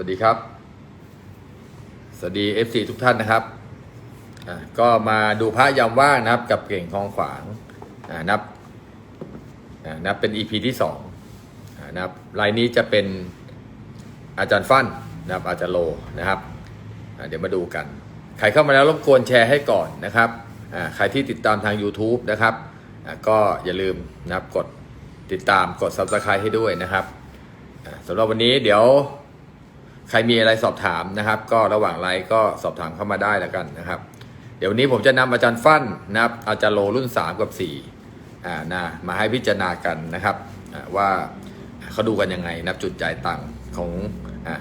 สวัสดีครับ สวัสดี FC ทุกท่านนะครับ ก็มาดูพระยามว่างนะครับ กับเก่งคลองขวางนับนับเป็น EP ที่สองนะครับรายนี้จะเป็นอาจารย์ฟั่นนะครับอาจารย์โลนะครับเดี๋ยวมาดูกัน ใครเข้ามาแล้วรบกวนแชร์ให้ก่อนนะครับใครที่ติดตามทาง YouTube นะครับก็อย่าลืมนะครับกดติดตามกด Subscribe ให้ด้วยนะครับสำหรับวันนี้เดี๋ยว ใครมีอะไรสอบถามนะครับ ก็ระหว่างไลฟ์ก็สอบถามเข้ามาได้แล้วกันนะครับ เดี๋ยววันนี้ผมจะนำอาจารย์ฟั่นนะครับ อาจารย์โลรุ่น 3 กับ4อ่านะมาให้พิจารณากันนะครับว่าเขาดูกันยังไงนับจุดจ่ายตังค์ของอ่า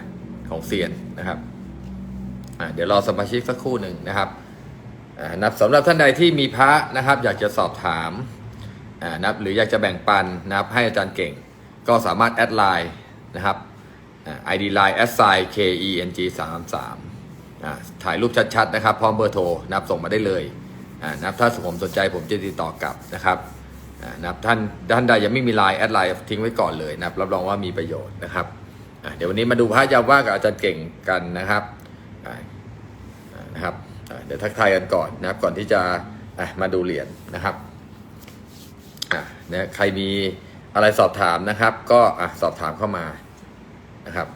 ของเซียนนะครับอ่าเดี๋ยวรอสมาชิกสักครู่หนึ่งนะครับอ่านับสำหรับท่านใดที่มีพระนะครับ อยากจะสอบถามอ่านับหรืออยากจะแบ่งปันนะครับให้อาจารย์เก่ง ก็สามารถแอดไลน์นะครับ ID Line s i k e n g 3 3อ่าถ่ายรูปชัดๆนะครับ พร้อมเบอร์โทรนะครับส่งมาได้เลยอ่านะครับถ้าผมสนใจผมจะติดต่อกลับนะครับอ่านะครับท่านท่านใดยังไม่มีไลน์แอดไลน์ทิ้งไว้ก่อนเลยนะครับรับรองว่ามีประโยชน์นะครับอ่าเดี๋ยววันนี้มาดูพระยาว่ากับอาจารย์เก่งกันนะครับอ่าอ่านะครับอ่าเดี๋ยวทักทายกันก่อนนะครับก่อนที่จะมาดูเหรียญนะครับอ่าเนี่ยใครมีอะไรสอบถามนะครับ ก็สอบถามเข้ามา นะครับ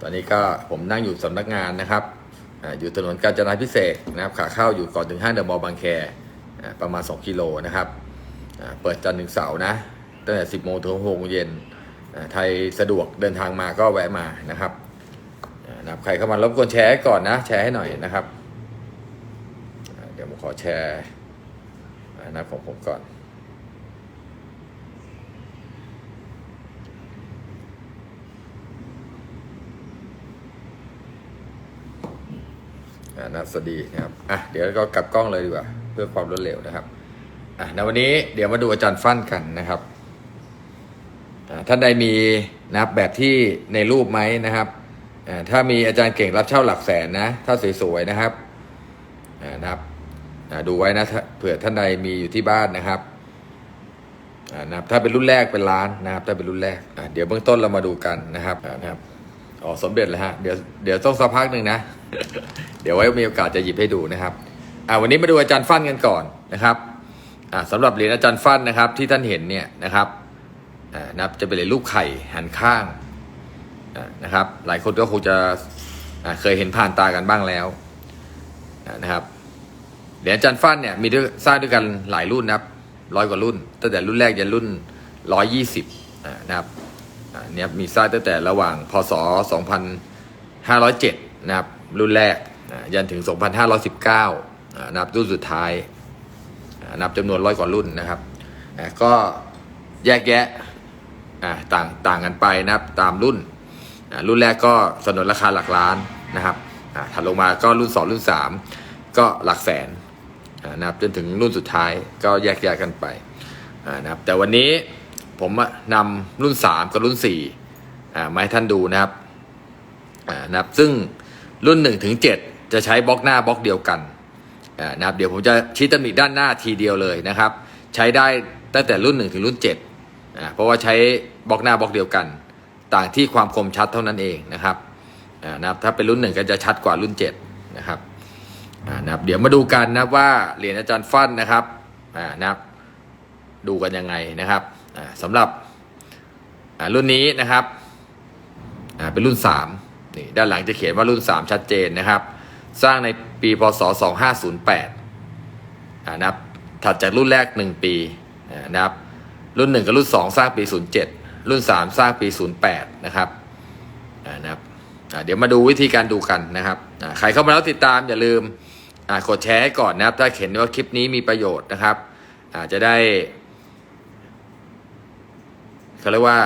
ตอนนี้ก็ผมนั่งอยู่สำนักงานนะครับอยู่ถนนกาญจนาพิเศษนะครับ ขาเข้าอยู่ก่อนถึงห้างเดอะมอลล์บางแคประมาณ 2 กิโลนะครับเปิดจันทร์ถึงเสาร์นะตั้งแต่ 10 โมงถึง6โมงเย็นอ่าใครสะดวกเดินทางมาก็แวะมานะครับนะครับ ใครเข้ามารบกวนแชร์ก่อนนะ แชร์ให้หน่อยนะครับ เดี๋ยวผมขอแชร์อ่านะของผมก่อน นะสวัสดีนะครับอะเดี๋ยวก็กลับกล้องเลยดีกว่า เพื่อความรวดเร็วนะครับอะในวันนี้เดี๋ยวมาดูอาจารย์ฟั่นกันนะครับอ่าท่านใดมีนะครับแบบที่ในรูปไหมนะครับอ่าถ้ามีอาจารย์เก่งรับเช่าหลักแสนนะถ้าสวยๆนะครับอ่านะครับอ่าดูไว้นะถเผื่อท่านใดมีอยู่ที่บ้านนะครับอ่านะครับถ้าเป็นรุ่นแรกเป็นล้านนะครับ ถ้าเป็นรุ่นแรกเดี๋ยวเบื้องต้นเรามาดูกันนะครับอ่านะครับ อ๋อสมเด็จเลยฮะเดี๋ยวเดี๋ยวต้องสักพักหนึ่งนะ เดี๋ยวไว้มีโอกาสจะหยิบให้ดูนะครับอ่าวันนี้มาดูอาจารย์ฟันกันก่อนนะครับอ่าสำหรับเหรียญอาจารย์ฟันนะครับที่ท่านเห็นเนี่ยนะครับอ่านะครับจะเป็นเหรียญรูปไข่หันข้างอ่านะครับ หลายคนก็คงจะอ่าเคยเห็นผ่านตากันบ้างแล้วอ่านะครับเหรียญอาจารย์ฟันเนี่ยมีสร้างด้วยกันหลายรุ่นนะครับร้อยกว่ารุ่นตั้งแต่รุ่นแรกยันรุ่นร้อยยี่สิบนะครับ เนี่ยมีสร้างตั้งแต่ระหว่างพศ 2507 นะครับ รุ่นแรกยันถึง 2519อ่านับรุ่นสุดท้ายนับจำนวนร้อยกว่ารุ่นนะครับ ก็แยกแยะต่างต่างกันไปนะครับตามรุ่น รุ่นแรกก็สนนราคาหลักล้านนะครับถัดลงมาก็รุ่น 2 รุ่น 3 ก็หลักแสนนะครับจนถึงรุ่นสุดท้ายก็แยกแยกกันไปนะครับแต่วันนี้ ผมอะนำรุ่น 3 กับรุ่น4อ่มาให้ท่านดูนะครับนะครับ ซึ่งรุ่น1ถึง7จะใช้บล็อกหน้าบล็อกเดียวกันนะครับ เดี๋ยวผมจะชี้ตำหนิด้านหน้าทีเดียวเลยนะครับ ใช้ได้ตั้งแต่รุ่น 1 ถึงรุ่น7เพราะว่าใช้บล็อกหน้าบล็อกเดียวกัน ต่างที่ความคมชัดเท่านั้นเองนะครับนะครับถ้าเป็นรุ่น 1 ก็จะชัดกว่ารุ่น7นะครับนะครับ เดี๋ยวมาดูกันนะว่าเหรียญอาจารย์ฟั่นนะครับนะครับ ดูกันยังไงนะครับ สำหรับรุ่นนี้นะครับเป็นรุ่น3นี่ด้านหลังจะเขียนว่ารุ่น 3 ชัดเจนนะครับ สร้างในปีพศ 2508อ่านะครับถัดจากรุ่นแรก 1 ปีนะครับรุ่น 1 กับรุ่น 2 สร้างปี 07 รุ่น 3 สร้างปี 08 นะครับนะครับเดี๋ยวมาดูวิธีการดูกันนะครับใครเข้ามาแล้วติดตามอย่าลืมกดแชร์ก่อนนะครับ ถ้าเห็นว่าคลิปนี้มีประโยชน์นะครับจะได้ เขาเรียกว่า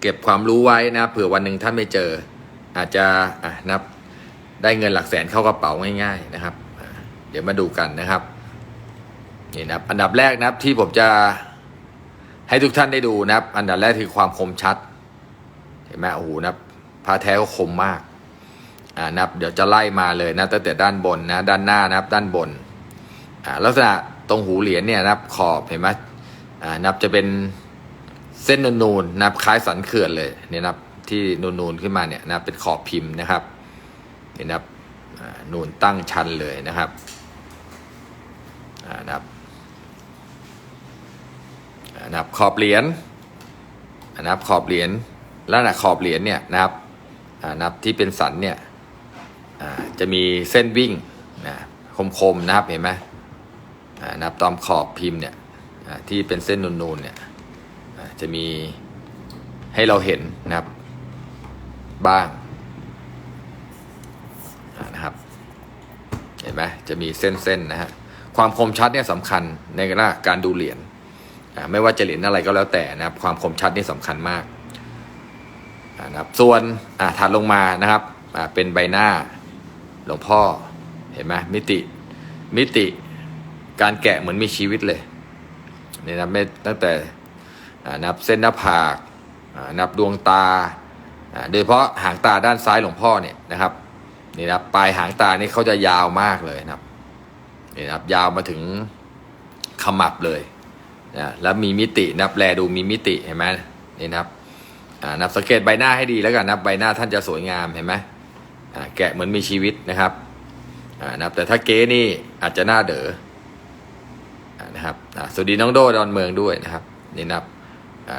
เก็บความรู้ไว้นะเผื่อวันหนึ่งท่านไม่เจอ อาจจะอะนับได้เงินหลักแสนเข้ากระเป๋าง่ายๆนะครับ เดี๋ยวมาดูกันนะครับนี่นะครับ อันดับแรกนะครับที่ผมจะให้ทุกท่านได้ดูนะครับ อันดับแรกคือความคมชัด เห็นไหมโอ้โหนะครับพระแท้ก็คมมากอ่านะครับ เดี๋ยวจะไล่มาเลยนะตั้งแต่ด้านบนนะ ด้านหน้านะครับ ด้านบนอ่าลักษณะตรงหูเหรียญเนี่ยนะครับ ขอบเห็นไหม อ่านับจะเป็นเส้นนูนๆนับคล้ายสันเขื่อนเลยเนี่ยนับที่นูนๆขึ้นมาเนี่ยนับเป็นขอบพิมพ์นะครับเนี่ยนะครับนูนตั้งชันเลยนะครับอ่านับอ่านับขอบเหรียญอ่านับขอบเหรียญลักษณะขอบเหรียญเนี่ยนะครับอ่านับที่เป็นสันเนี่ยจะมีเส้นวิ่งนะคมๆนะครับเห็นไหมอ่านับตอมขอบพิมพ์เนี่ย ที่เป็นเส้นนูนๆเนี่ยจะมีให้เราเห็นนะครับบ้างนะครับ เห็นไหมจะมีเส้นๆนะฮะความคมชัดเนี่ยสำคัญในการดูเหรียญไม่ว่าจะเหรียญอะไรก็แล้วแต่นะครับ ความคมชัดนี่สำคัญมากนะครับส่วนถัดลงมานะครับเป็นใบหน้าหลวงพ่อเห็นไหมมิติมิติการแกะเหมือนมีชีวิตเลย นี่นะไม่ตั้งแต่นับเส้นหน้าผากนับดวงตา โดยเฉพาะหางตาด้านซ้ายหลวงพ่อเนี่ยนะครับนี่นะปลายหางตานี่เขาจะยาวมากเลยนะครับนี่นะครับยาวมาถึงขมับเลยนะแล้วมีมิตินับแลดูมีมิติเห็นไหมนี่นะครับนับสังเกตใบหน้าให้ดีแล้วกันนับใบหน้าท่านจะสวยงามเห็นไหมแกะเหมือนมีชีวิตนะครับนับแต่ถ้าเก๊นี่อาจจะหน้าเด๋อ นะครับสวัสดีน้องโดดอนเมืองด้วยนะครับนี่นับ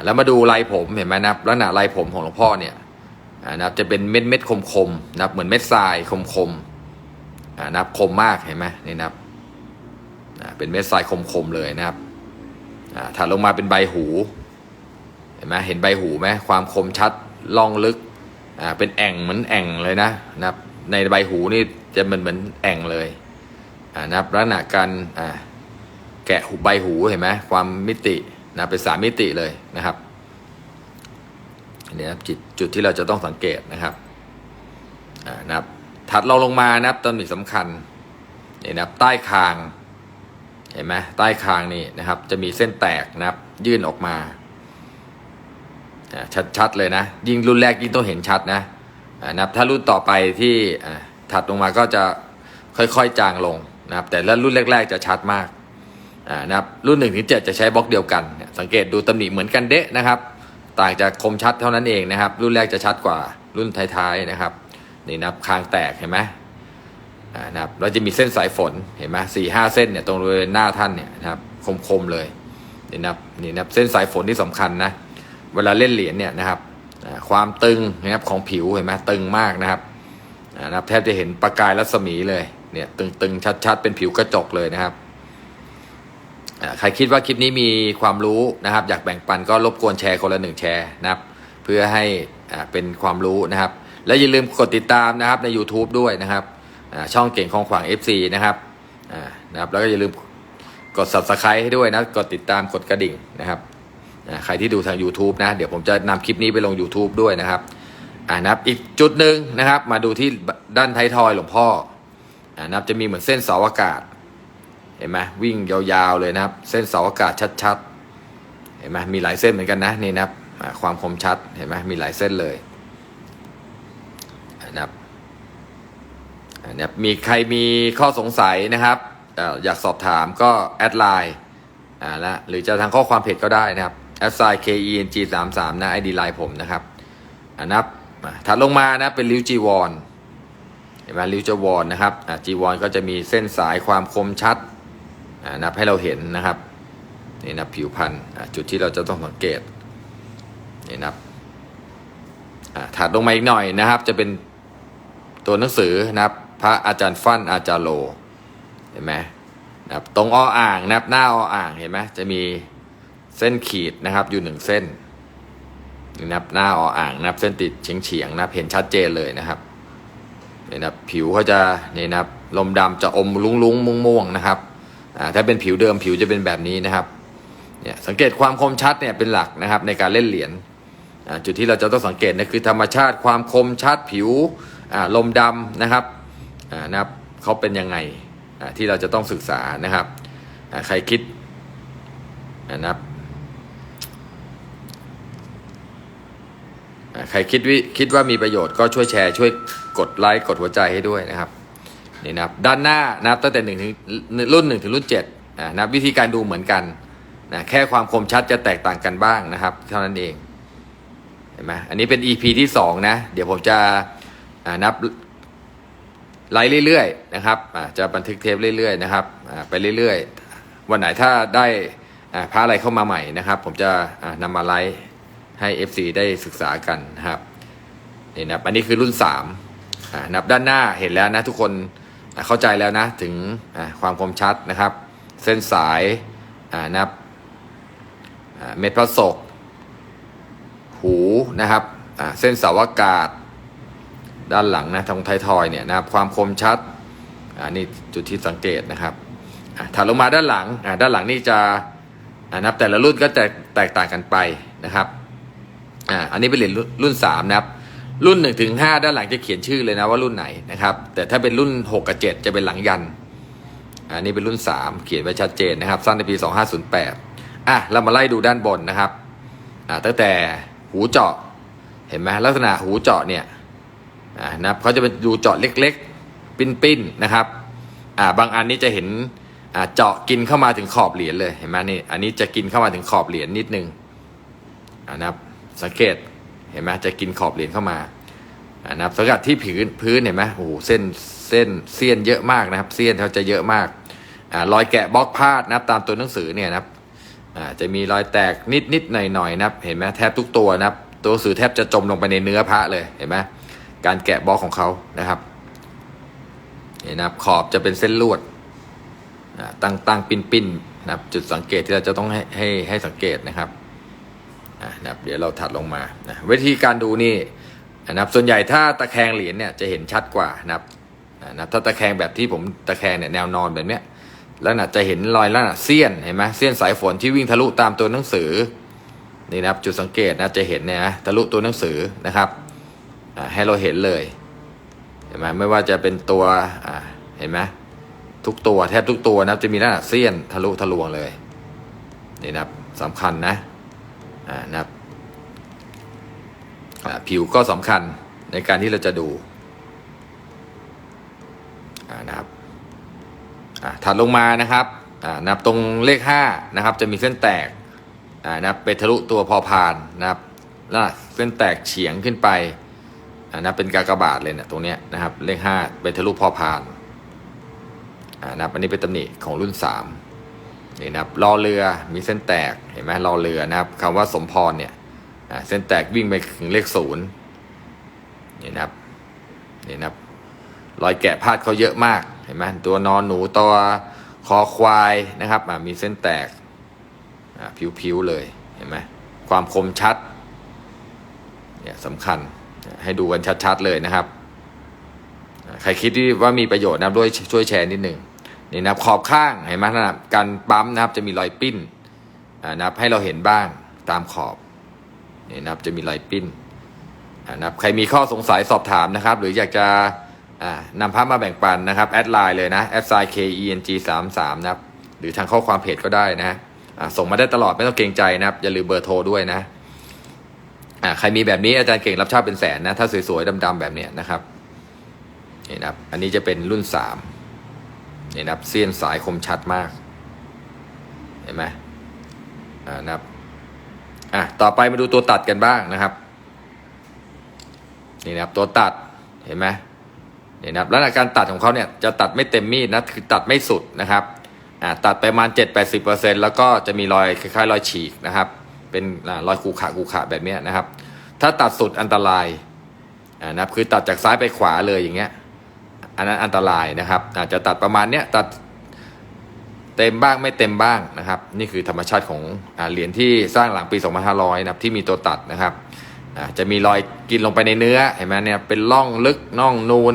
แล้วมาดูลายผมเห็นไหมนับลักษณะลายผมของหลวงพ่อเนี่ยนะครับจะเป็นเม็ดเม็ดคมคมนับเหมือนเม็ดทรายคมคมนับคมมากเห็นไหมนี่นับเป็นเม็ดทรายคมคมเลยนะครับถัดลงมาเป็นใบหูเห็นไหมเห็นใบหูไหมความคมชัดล่องลึกเป็นแอ่งเหมือนแอ่งเลยนะนะครับในใบหูนี่จะเหมือนเหมือนแอ่งเลยนะครับลักษณะการอ่า แกะหูใบหูเห็นไหมความมิตินะเป็นสามมิติเลยนะครับอันนี้นะจุดจุดที่เราจะต้องสังเกตนะครับอ่านะครับ ถัดเราลงมานะครับตำหนิสำคัญนี่นะครับใต้คางเห็นไหมใต้คางนี่นะครับ จะมีเส้นแตกนะครับ ยื่นออกมาชัดๆเลยนะ ยิ่งรุ่นแรกยิ่งต้องเห็นชัดนะนะครับถ้ารุ่นต่อไปที่ถัดลงมาก็จะค่อยๆจางลงนะครับ แต่ละรุ่นแรก ๆ จะชัดมาก นะครับรุ่น1นถึงเจะใช้บล็อกเดียวกันสังเกตดูตำหนิเหมือนกันเดะนะครับ ต่างจากคมชัดเท่านั้นเองนะครับ รุ่นแรกจะชัดกว่ารุ่นท้ายๆนะครับนี่นะครับคางแตกเห็นไหมอ่านะครับเราจะมีเส้นสายฝนเห็นไหมสี่ห้าเส้นเนี่ยตรงบริเวณหน้าท่านเนี่ยนะครับคมๆเลยนี่นะครับนี่นะครับเส้นสายฝนที่สำคัญนะเวลาเล่นเหรียญเนี่ยนะครับความตึงนะครับของผิวเห็นไหมตึงมากนะครับอ่านะครับแทบจะเห็นประกายรัศมีเลยเนี่ยตึงๆชัดๆเป็นผิวกระจกเลยนะครับ ใครคิดว่าคลิปนี้มีความรู้นะครับ อยากแบ่งปันก็รบกวนแชร์คนละหนึ่งแชร์นะครับ เพื่อให้เป็นความรู้นะครับ และอย่าลืมกดติดตามนะครับใน YouTube ด้วยนะครับช่องเก่งของขวาง FC นะครับนะครับ แล้วก็อย่าลืมกด Subscribe ให้ด้วยนะกดติดตามกดกระดิ่งนะครับใครที่ดูทาง YouTube นะ เดี๋ยวผมจะนำคลิปนี้ไปลง YouTube ด้วยนะครับอ่านะครับอีกจุดหนึ่งนะครับ มาดูที่ด้านท้ายทอยหลวงพ่ออ่านะครับจะมีเหมือนเส้นเสาอากาศ เห็นไหมวิ่งยาวๆเลยนะครับ เส้นเสาอากาศชัดๆ เห็นไหมมีหลายเส้นเหมือนกันนะนี่นะครับความคมชัดเห็นไหมมีหลายเส้นเลยนะครับนนี้มีใครมีข้อสงสัยนะครับออยากสอบถามก็แอดไลน์อ่าละหรือจะทางข้อความเพจก็ได้นะครับแอดไซน์ K E N G 3 3นะไอดีไลน์ผมนะครับอ่านะครับถัดลงมานะเป็นริวจีวอนเห็นไหมริ้วจีวรนนะครับอ่าจีวรก็จะมีเส้นสายความคมชัด นับให้เราเห็นนะครับนี่นะผิวพันธุ์จุดที่เราจะต้องสังเกตนี่นับอ่าถัดลงมาอีกหน่อยนะครับ จะเป็นตัวหนังสือนะครับ พระอาจารย์ฟั่นอาจารย์โลเห็นไหมนะครับตรงอ้ออ่างนะครับหน้าอ้ออ่างเห็นไหมจะมีเส้นขีดนะครับอยู่หนึ่งเส้นนี่นะครับหน้าอ้ออ่างนะครับเส้นติดเฉียงเฉียงนะครับเห็นชัดเจนเลยนะครับนี่นะครับผิวเขาจะนี่นะครับลมดำจะอมลุ้งลุ้งม่วงม่วงๆนะครับ ถ้าเป็นผิวเดิมผิวจะเป็นแบบนี้นะครับเนี่ยสังเกตความคมชัดเนี่ยเป็นหลักนะครับในการเล่นเหรียญจุดที่เราจะต้องสังเกตนะคือธรรมชาติความคมชัดผิวลมดำนะครับอ่านะครับเขาเป็นยังไงที่เราจะต้องศึกษานะครับใครคิดนะครับใครคิดวิคิดว่ามีประโยชน์ก็ช่วยแชร์ช่วยกดไลค์กดหัวใจให้ด้วยนะครับ นี่นะครับด้านหน้านะครับตั้งแต่หนึ่งถึงรุ่นหนึ่งถึงรุ่นเจ็ดอ่านะครับวิธีการดูเหมือนกันนะแค่ความคมชัดจะแตกต่างกันบ้างนะครับ เท่านั้นเองเห็นไหมอันนี้เป็น EP ที่สองนะ เดี๋ยวผมจะนับไลฟ์เรื่อยๆนะครับจะบันทึกเทปเรื่อยๆนะครับไปเรื่อยๆ วันไหนถ้าได้อ่าพระอะไรเข้ามาใหม่นะครับ ผมจะนำมาไลฟ์ให้ FC ได้ศึกษากันนะครับนี่นะอันนี้คือรุ่น3นับด้านหน้าเห็นแล้วนะทุกคน เข้าใจแล้วนะถึงความคมชัดนะครับ เส้นสายนับเม็ดพระศก หูนะครับเส้นเสาวอากาศ ด้านหลังนะตรงไทยทอยเนี่ยนะครับความคมชัดอ่านี่จุดที่สังเกตนะครับถัดลงมาด้านหลังด้านหลังนี่จะอ่านับแต่ละรุ่นก็จะแตกต่างกันไปนะครับอันนี้เป็นเหรียญรุ่นรุ่นสามนะครับ รุ่น1นถึงหด้านหลังจะเขียนชื่อเลยนะว่ารุ่นไหนนะครับ แต่ถ้าเป็นรุ่น 6 กับ 7 จะเป็นหลังยัน อันนี้เป็นรุ่น 3 เขียนไว้ชัดเจนนะครับสร้างในปี 2508 อะ เรามาไล่ดูด้านบนนะครับ อ่าตั้งแต่หูเจาะ เห็นไหมลักษณะหูเจาะเนี่ย อ่านะครับเขาจะเป็นดูเจาะเล็กๆ ปิ้นๆ นะครับ อ่า บางอันนี้จะเห็น อ่า เจาะกินเข้ามาถึงขอบเหรียญเลย เห็นไหมนี่ อันนี้จะกินเข้ามาถึงขอบเหรียญนิดนึง อ่านะครับ สังเกต เห็นไหมจะกินขอบเหรียญเข้ามานะครับสกัดที่พื้นพื้นเห็นไหมโอ้โหเส้นเส้นเสี้ยนเยอะมากนะครับ เสี้ยนเขาจะเยอะมากอ่ารอยแกะบล็อกพาดนะครับตามตัวหนังสือเนี่ยนะครับอ่าจะมีรอยแตกนิดนิดหน่อยหน่อยนะครับ เห็นไหมแทบทุกตัวนะครับ ตัวหนังสือแทบจะจมลงไปในเนื้อพระเลยเห็นไหมการแกะบล็อกของเขานะครับเห็นนะครับขอบจะเป็นเส้นลวดตั้งตั้งปิ้นปิ้นนะครับ จุดสังเกตที่เราจะต้องให้ให้ให้สังเกตนะครับ นะครับเดี๋ยวเราถัดลงมานะวิธีการดูนี่นะครับส่วนใหญ่ถ้าตะแคงเหรียญเนี่ยจะเห็นชัดกว่านะครับนะถ้าตะแคงแบบที่ผมตะแคงเนี่ยแนวนอนแบบเนี้ยแล้วนะจะเห็นรอยแล้วนะเสี้ยนเห็นไหมเสี้ยนสายฝนที่วิ่งทะลุตามตัวหนังสือนี่นะครับจุดสังเกตนะจะเห็นเนี่ยนะทะลุตัวหนังสือนะครับให้เราเห็นเลยเห็นไหมไม่ว่าจะเป็นตัวเห็นไหมทุกตัวแทบทุกตัวนะจะมีลักษณะเสี้ยนทะลุทะลวงเลยนี่นะครับสำคัญนะ นะครับผิวก็สำคัญในการที่เราจะดูนะครับถัดลงมานะครับนับตรงเลขห้านะครับจะมีเส้นแตกอ่านับไปทะลุตัวพอพานนะครับแล้วเส้นแตกเฉียงขึ้นไปนับเป็นกากบาทเลยเนี่ยตรงเนี้ยนะครับเลขห้าไปทะลุพอพานอ่านับอันนี้เป็นตำหนิของรุ่นสาม นี่นะครับรอเรือมีเส้นแตกเห็นไหมรอเรือนะครับคำว่าสมพรเนี่ยเส้นแตกวิ่งไปถึงเลขศูนย์นี่นะครับนี่นะครับรอยแกะพาดเขาเยอะมากเห็นไหมตัวนอนหนูตัวคอควายนะครับมีเส้นแตกผิวๆเลยเห็นไหมความคมชัดเนี่ยสำคัญให้ดูกันชัดๆเลยนะครับ ใครคิดว่ามีประโยชน์นะด้วยช่วยแชร์นิดหนึ่ง นี่นะครับขอบข้างเห็นไหมนะครับการปั๊มนะครับจะมีรอยปิ้นนะครับให้เราเห็นบ้างตามขอบนี่นะครับจะมีรอยปิ้นนะครับใครมีข้อสงสัยสอบถามนะครับ หรืออยากจะนำภาพมาแบ่งปันนะครับแอดไลน์เลยนะแอดไซน์ K E N G 3 3นะครับหรือทางข้อความเพจก็ได้นะส่งมาได้ตลอดไม่ต้องเกรงใจนะครับ อย่าลืมเบอร์โทรด้วยนะใครมีแบบนี้อาจารย์เก่งรับเช่าเป็นแสนนะ ถ้าสวยๆดำๆแบบเนี้ยนะครับนี่นะครับ อันนี้จะเป็นรุ่นสาม นี่นะครับเส้นสายคมชัดมาก เห็นไหมอ่านะครับอะต่อไปมาดูตัวตัดกันบ้างนะครับ นี่นะครับตัวตัดเห็นไหมนี่นะครับแล้วการตัดของเขาเนี่ยจะตัดไม่เต็มมีดนะคือตัดไม่สุดนะครับอ่าตัดไปประมาณ 7-80%แล้วก็จะมีรอยคล้ายๆ รอยฉีกนะครับ เป็นรอยขูขาขูขาแบบนี้นะครับ ถ้าตัดสุดอันตรายอ่านะครับคือตัดจากซ้ายไปขวาเลยอย่างเงี้ย อันนั้นอันตรายนะครับ อาจจะตัดประมาณเนี้ยตัดเต็มบ้างไม่เต็มบ้างนะครับ นี่คือธรรมชาติของอเหรียญที่สร้างหลังปี 2500 นะครับที่มีตัวตัดนะครับจะมีรอยกินลงไปในเนื้อเห็นไหมเนี่ยเป็นร่องลึกน่องนูน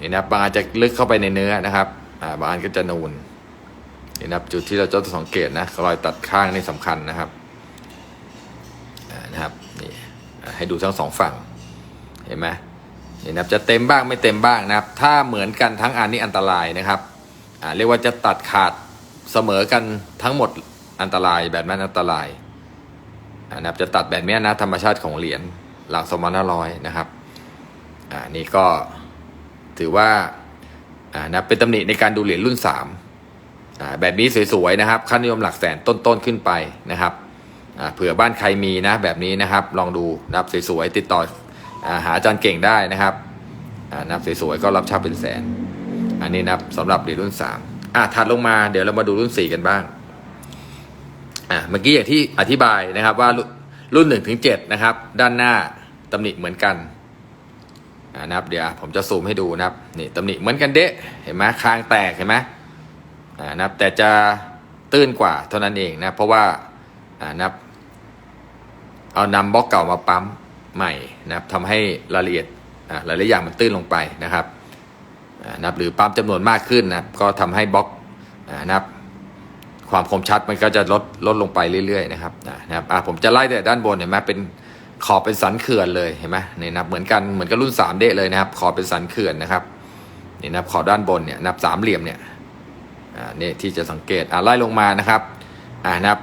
นี่นะครับบางอันจะลึกเข้าไปในเนื้อนะครับาบางอันก็จะนูนนี่นะครับจุดที่เราจะสังเกตนะรอยตัดข้างนี่สำคัญนะครับนะครับนี่ให้ดูทั้งสองฝั่งเห็นไหม นี่นะครับจะเต็มบ้างไม่เต็มบ้างนะครับ ถ้าเหมือนกันทั้งอันนี้อันตรายนะครับอ่าเรียกว่าจะตัดขาดเสมอกันทั้งหมดอันตรายแบบนั้นอันตรายนะครับจะตัดแบบนี้นะธรรมชาติของเหรียญหลังสมานร้อยนะครับอ่านี่ก็ถือว่าอ่านะเป็นตำหนิในการดูเหรียญรุ่นสามอ่าแบบนี้สวยๆนะครับค่านิยมหลักแสนต้นๆขึ้นไปนะครับอ่าเผื่อบ้านใครมีนะแบบนี้นะครับลองดูนะครับสวยๆติดต่อ หาอาจารย์เก่งได้นะครับนับสวยๆก็รับชาเป็นแสน อันนี้นับสำหรับเหรียญรุ่นสามอะถัดลงมาเดี๋ยวเรามาดูรุ่นสี่กันบ้างอะเมื่อกี้อย่างที่อธิบายนะครับว่ารุ่นรุ่นหนึ่งถึงเจ็ดนะครับ ด้านหน้าตำหนิเหมือนกันนะครับเดี๋ยวผมจะซูมให้ดูนะครับนี่ตำหนิเหมือนกันเดะเห็นไหมคางแตกเห็นไหมนะครับแต่จะตื้นกว่าเท่านั้นเองนะเพราะว่าอ่านะครับเอานำบล็อกเก่ามาปั๊ม ใหม่นะครับทำให้รายละเอียดอ่าหลายๆอย่างมันตื้นลงไปนะครับอ่านับหรือปั๊มจำนวนมากขึ้นนะครับก็ทำให้บล็อกอ่านับความคมชัดมันก็จะลดลดลงไปเรื่อยๆนะครับอ่านะครับอ่าผมจะไล่แต่ด้านบนเห็นไหมเป็นขอบเป็นสันเขื่อนเลยเห็นไหมนี่นับเหมือนกันเหมือนกับรุ่น3เดเลยนะครับขอบเป็นสันเขื่อนนะครับนี่นับขอบด้านบนเนี่ยนับสามเหลี่ยมเนี่ยอ่านี่ที่จะสังเกตอ่าไล่ลงมานะครับอ่านับ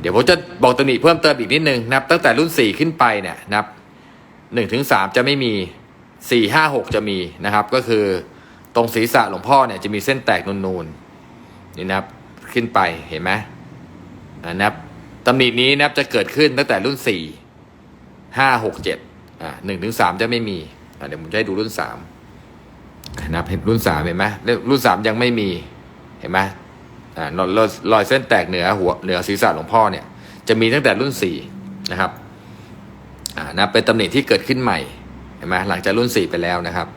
เดี๋ยวผมจะบอกตำหนิเพิ่มเติมอีกนิดนึงนับตั้งแต่รุ่น 4 ขึ้นไปเนี่ยนับ1ถึง3จะไม่มีสี่ห้าหกจะมีนะครับ ก็คือตรงศีรษะหลวงพ่อเนี่ยจะมีเส้นแตกนูนๆนี่นะครับขึ้นไปเห็นไหมนะครับตำหนินี้นะครับจะเกิดขึ้นตั้งแต่รุ่นสี่ห้าหกเจ็ดอ่าหนึ่งถึงสามจะไม่มีอ่าเดี๋ยวผมจะให้ดูรุ่นสามนะครับเห็นรุ่นสามเห็นไหมรุ่นสามยังไม่มีเห็นไหม รอยรอยรอยเส้นแตกเหนือหัวเหนือศีรษะหลวงพ่อเนี่ยจะมีตั้งแต่รุ่นสี่นะครับอ่านะเป็นตำหนิที่เกิดขึ้นใหม่เห็นไหมหลังจากรุ่น4ไปแล้วนะครับ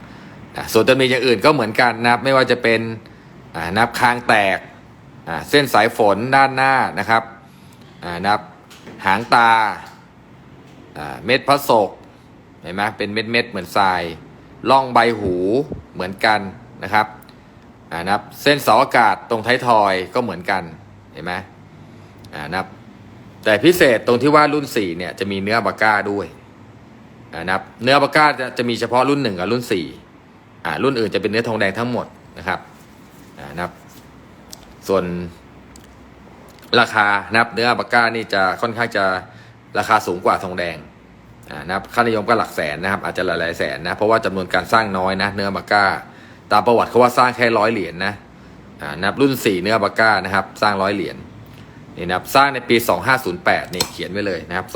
อะส่วนตำหนิอย่างอื่นก็เหมือนกันนะครับไม่ว่าจะเป็นอ่านับคางแตกอ่าเส้นสายฝนด้านหน้านะครับอ่านับหางตาอ่าเม็ดพระศกเห็นไหมเป็นเม็ดเม็ดเหมือนทรายล่องใบหูเหมือนกันนะครับ อ่านับเส้นเสาอากาศตรงท้ายทอยก็เหมือนกันเห็นไหมอ่านับแต่พิเศษตรงที่ว่ารุ่น 4 เนี่ยจะมีเนื้อบาก้าด้วยอ่านะครับเนื้อปากกาจะจะมีเฉพาะรุ่นหนึ่งกับรุ่นสี่อ่ารุ่นอื่นจะเป็นเนื้อทองแดงทั้งหมดนะครับอ่านะครับ ส่วนราคานะครับเนื้อปากกานี่จะค่อนข้างจะราคาสูงกว่าทองแดงอ่านะครับค่านิยมก็หลักแสนนะครับ อาจจะหลายๆแสนนะเพราะว่าจำนวนการสร้างน้อยนะเนื้อปากกา ตามประวัติเขาว่าสร้างแค่ร้อยเหรียญนะอ่านับรุ่นสี่เนื้อปากกานะครับ สร้างร้อยเหรียญนี่นะครับสร้างในปี 2508นี่เขียนไว้เลยนะครับ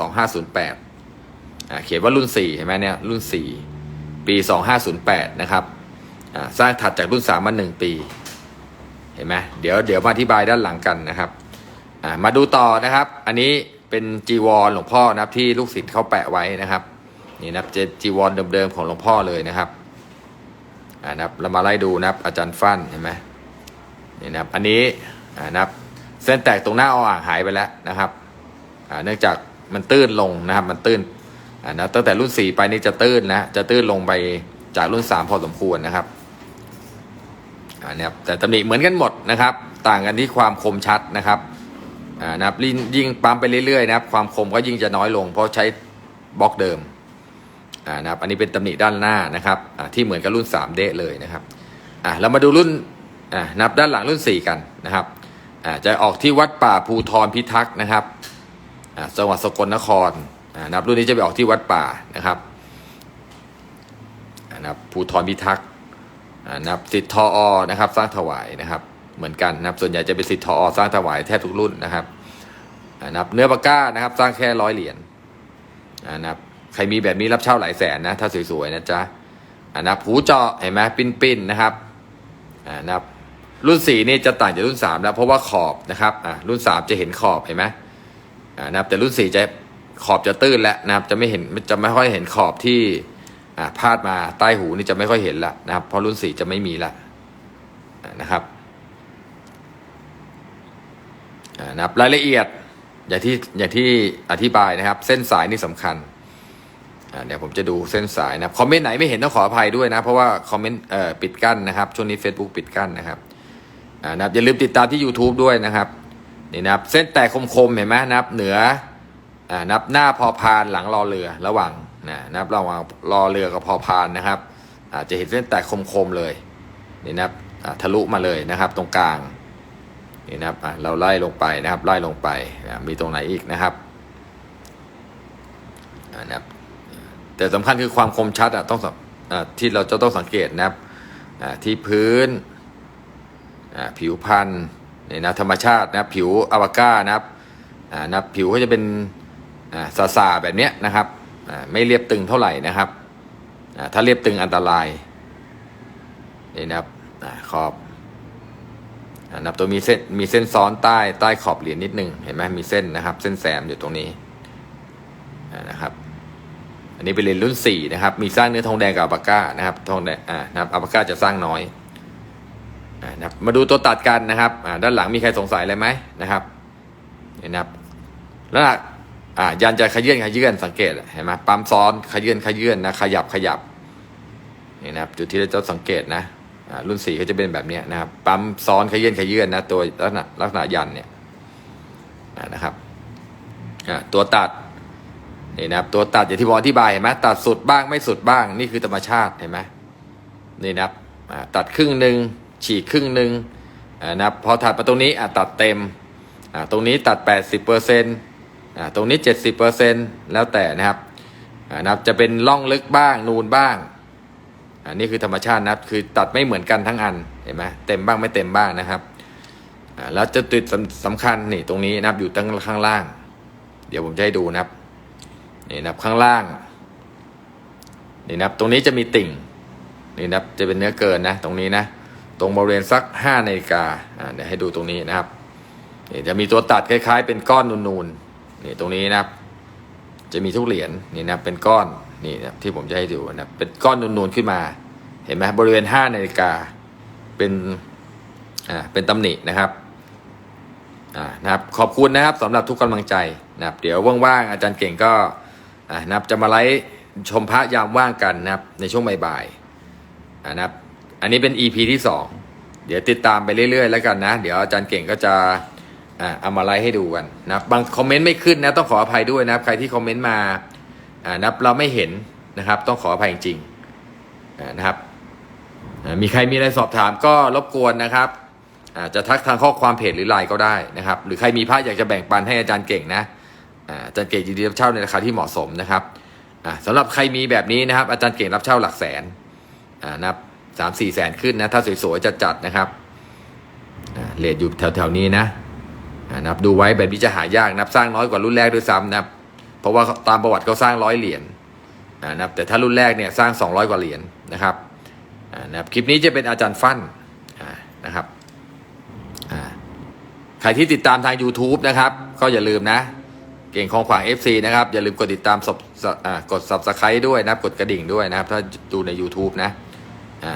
2508อ่าเขียนว่ารุ่น4เห็นไหมเนี่ยรุ่น 4 ปี 2508 นะครับอ่าสร้างถัดจากรุ่น3มา1ปี เห็นไหมเดี๋ยวเดี๋ยวมาอธิบายด้านหลังกันนะครับอ่ามาดูต่อนะครับ อันนี้เป็นจีวรหลวงพ่อนะครับที่ลูกศิษย์เขาแปะไว้นะครับนี่นะครับเจจีวรเดิมๆของหลวงพ่อเลยนะครับ นะครับเรามาไล่ดูนะครับอาจารย์ฟันเห็นไหมนี่นะครับอันนี้อ่านะครับเส้นแตกตรงหน้าออ่างหายไปแล้วนะครับเนื่องจากมันตื้นลงนะครับมันตื้นอ่านะตั้งแต่รุ่น 4 ไปนี่จะตื้นนะจะตื้นลงไปจากรุ่น 3 พอสมควรนะครับอ่านี่ยครับแต่ตำหนิเหมือนกันหมดนะครับ ต่างกันที่ความคมชัดนะครับอ่านะครับยิ่งยิ่งปั๊มไปเรื่อยๆนะครับ ความคมก็ยิ่งจะน้อยลง เพราะใช้บล็อกเดิม อ่านะครับอันนี้เป็นตำหนิด้านหน้านะครับอ่าที่เหมือนกับรุ่น 3 เดเลยนะครับอ่าเรามาดูรุ่นอ่านับด้านหลังรุ่น 4 กันนะครับอ่าจะออกที่วัดป่าภูทรพิทักษ์นะครับอ่าจังหวัดสกลนครอ่านับรุ่นนี้จะไปออกที่วัดป่านะครับอ่านะครับภูทรพิทักษ์อ่านับสิทธทออนะครับ สร้างถวายนะครับเหมือนกันนะครับส่วนใหญ่จะเป็นสิทธทออสร้างถวายแทบทุกรุ่นนะครับอ่านับเนื้อปากก้านะครับสร้างแค่ร้อยเหรียญอ่านะครับ ใครมีแบบนี้รับเช่าหลายแสนนะ ถ้าสวยๆนะจ๊ะอ่านะครับหูเจาะเห็นไหมปิ้นๆนะครับอ่านะครับรุ่นสี่นี่จะต่างจากรุ่นสามแล้ว เพราะว่าขอบนะครับอ่ารุ่นสามจะเห็นขอบเห็นไหมอ่านะครับแต่รุ่นสี่จะขอบจะตื้นแล้วนะครับ จะไม่เห็นจะไม่ค่อยเห็นขอบที่อ่าพาดมาใต้หูนี่จะไม่ค่อยเห็นละนะครับ เพราะรุ่นสี่จะไม่มีละอ่านะครับอ่านะครับรายละเอียดอย่างที่อย่างที่อธิบายนะครับ เส้นสายนี่สำคัญ เดี๋ยวผมจะดูเส้นสายนะครับคอมเมนต์ไหนไม่เห็นต้องขออภัยด้วยนะ เพราะว่าคอมเมนต์ปิดกั้นนะครับ ช่วงนี้ Facebook ปิดกั้นนะครับนะครับอย่าลืมติดตามที่ YouTube ด้วยนะครับนี่นะครับ เส้นแตกคมๆเห็นไหมนะครับเหนือนับหน้าพอพานหลังรอเรือระหว่างนะนับระหว่างรอเรือกับพอพานนะครับอาจจะเห็นเส้นแตกคมๆเลยนี่นะครับทะลุมาเลยนะครับ ตรงกลางนี่นะครับเราไล่ลงไปนะครับ ไล่ลงไปมีตรงไหนอีกนะครับนะครับ แต่สำคัญคือความคมชัดอะต้องอที่เราจะต้องสังเกตนะครับที่พื้นผิวพันธุ์นี่นะธรรมชาตินะผิวอวก้านะครับนะครับผิวก็จะเป็นอ่าสาแบบเนี้ยนะครับไม่เรียบตึงเท่าไหร่นะครับถ้าเรียบตึงอันตรายนี่นะครับขอบนับตัวมีเส้นมีเส้นซ้อนใต้ใต้ขอบเหรียญนิดนึงเห็นไหมมีเส้นนะครับ เส้นแสมอยู่ตรงนี้นะครับ อันนี้เป็นเหรียญรุ่นสี่นะครับ มีสร้างเนื้อทองแดงกับอัปาก้านะครับ ทองแดงอ่านะครับอัปาก้าจะสร้างน้อยอ่านะครับ มาดูตัวตัดกันนะครับอ่าด้านหลังมีใครสงสัยอะไรไหมนะครับเห็นนะครับแล้วอะอ่ายันจะขยื่นขยื่นสังเกตเห็นไหมปั๊มซ้อนขยื่นขยื่นนะขยับขยับนี่นะครับจุดที่เราจะสังเกตนะอ่ารุ่นสี่เขาจะเป็นแบบนี้นะครับ ปั๊มซ้อนขยื่นขยื่นนะตัวลักษณะลักษณะยันเนี่ยอ่านะครับอ่าตัวตัด นี่นะครับตัวตัดอย่างที่ผมอธิบายเห็นไหมตัดสุดบ้างไม่สุดบ้างนี่คือธรรมชาติเห็นไหมนี่นะครับตัดครึ่งหนึ่งฉีกครึ่งหนึ่งนะครับพอถัดมาตรงนี้อะตัดเต็มตรงนี้ตัด 80%เปอร์เซ็นต์ตรงนี้ 70%เปอร์เซ็นต์แล้วแต่นะครับนะครับจะเป็นร่องลึกบ้างนูนบ้างอ่านี่คือธรรมชาตินะครับคือตัดไม่เหมือนกันทั้งอันเห็นไหมเต็มบ้างไม่เต็มบ้างนะครับแล้วจะจุดสำสำคัญนี่ตรงนี้นะครับอยู่ตั้งข้างล่าง เดี๋ยวผมจะให้ดูนะครับ นี่นะครับข้างล่างนี่นะครับตรงนี้จะมีติ่งนี่นะครับจะเป็นเนื้อเกินนะ ตรงนี้นะ ตรงบริเวณสักห้านาฬิกาอ่าเดี๋ยวให้ดูตรงนี้นะครับนี่จะมีตัวตัดคล้าย ๆ เป็นก้อนนูนๆนี่ตรงนี้นะครับ จะมีทุกเหรียญนี่นะครับเป็นก้อนนี่นะครับที่ผมจะให้ดูนะครับเป็นก้อนนูนๆขึ้นมา เห็นไหมบริเวณห้านาฬิกาเป็นอ่าเป็นตำหนินะครับอ่านะครับขอบคุณนะครับสำหรับทุกกำลังใจนะครับ เดี๋ยวว่างๆอาจารย์เก่งก็ อ่านะครับจะมาไลฟ์ชมพระยามว่างกันนะครับในช่วงบ่ายๆอ่านะครับอันนี้เป็น EP ที่ 2 เดี๋ยวติดตามไปเรื่อยๆ แล้วกันนะ เดี๋ยวอาจารย์เก่งก็จะอ่าเอามาไลฟ์ให้ดูกันนะครับบางคอมเมนต์ไม่ขึ้นนะต้องขออภัยด้วยนะครับ ใครที่คอมเมนต์มาอ่านะครับเราไม่เห็นนะครับ ต้องขออภัยจริงๆอ่านะครับมีใครมีอะไรสอบถามก็รบกวนนะครับอาจะทักทางข้อความเพจหรือไลน์ก็ได้นะครับ หรือใครมีพระอยากจะแบ่งปันให้อาจารย์เก่งนะ อาจารย์เก่งยินดีรับเช่าในราคาที่เหมาะสมนะครับอ่าสำหรับใครมีแบบนี้นะครับ อาจารย์เก่งรับเช่าหลักแสนอ่านับสามสี่แสนขึ้นนะถ้าสวยๆจัดๆนะครับเลทอยู่แถวๆนี้นะนับดูไว้แบบนี้จะหายากนับสร้างน้อยกว่ารุ่นแรกด้วยซ้ำนะครับเพราะว่าตามประวัติเขาสร้างร้อยเหรียญอ่านับแต่ถ้ารุ่นแรกเนี่ยสร้างสองร้อยกว่าเหรียญนะครับนะครับคลิปนี้จะเป็นอาจารย์ฟั่นนะครับใครที่ติดตามทาง YouTube นะครับ ก็อย่าลืมนะ เก่งของขวาง FC นะครับ อย่าลืมกดติดตามสบกด subscribe ด้วยนะกดกระดิ่งด้วยนะครับ ถ้าดูใน YouTube นะ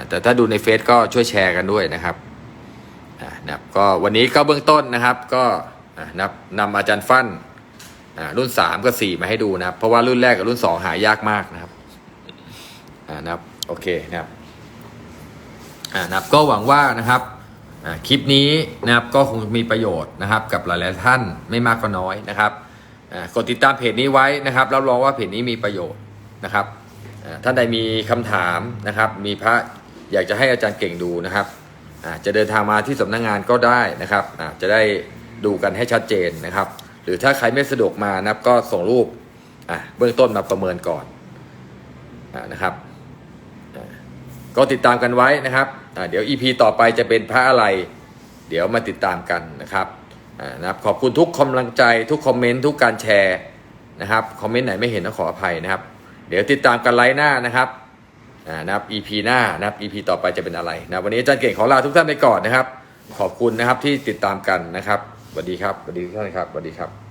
แต่ถ้าดูในเฟซก็ช่วยแชร์กันด้วยนะครับนะครับก็วันนี้ก็เบื้องต้นนะครับก็นับนำอาจารย์ฟั่นรุ่น 3 กับ 4 มาให้ดูนะครับ เพราะว่ารุ่นแรกกับรุ่น 2 หายากมากนะครับนะครับโอเคนะครับนะครับก็หวังว่านะครับคลิปนี้นะครับก็คงมีประโยชน์นะครับกับหลายๆท่านไม่มากก็น้อยนะครับ กดติดตามเพจนี้ไว้นะครับรับรองว่าเพจนี้มีประโยชน์นะครับท่านใดมีคำถามนะครับ มีพระอยากจะให้อาจารย์เก่งดูนะครับจะเดินทางมาที่สำนักงานก็ได้นะครับจะได้ดูกันให้ชัดเจนนะครับ หรือถ้าใครไม่สะดวกมานะครับก็ส่งรูปเบื้องต้นมาประเมินก่อนอานะครับก็ติดตามกันไว้นะครับ เดี๋ยว EP ต่อไปจะเป็นพระอะไร เดี๋ยวมาติดตามกันนะครับ นะครับขอบคุณทุกกำลังใจทุกคอมเมนต์ทุกการแชร์นะครับคอมเมนต์ไหนไม่เห็นต้องขออภัยนะครับ เดี๋ยวติดตามกันไลฟ์หน้านะครับนะครับ EP หน้านะครับ EP ต่อไปจะเป็นอะไรนะวันนี้อาจารย์เก่งขอลาทุกท่านไปก่อนนะครับ ขอบคุณนะครับที่ติดตามกันนะครับสวัสดีครับสวัสดีทุกท่านครับสวัสดีครับ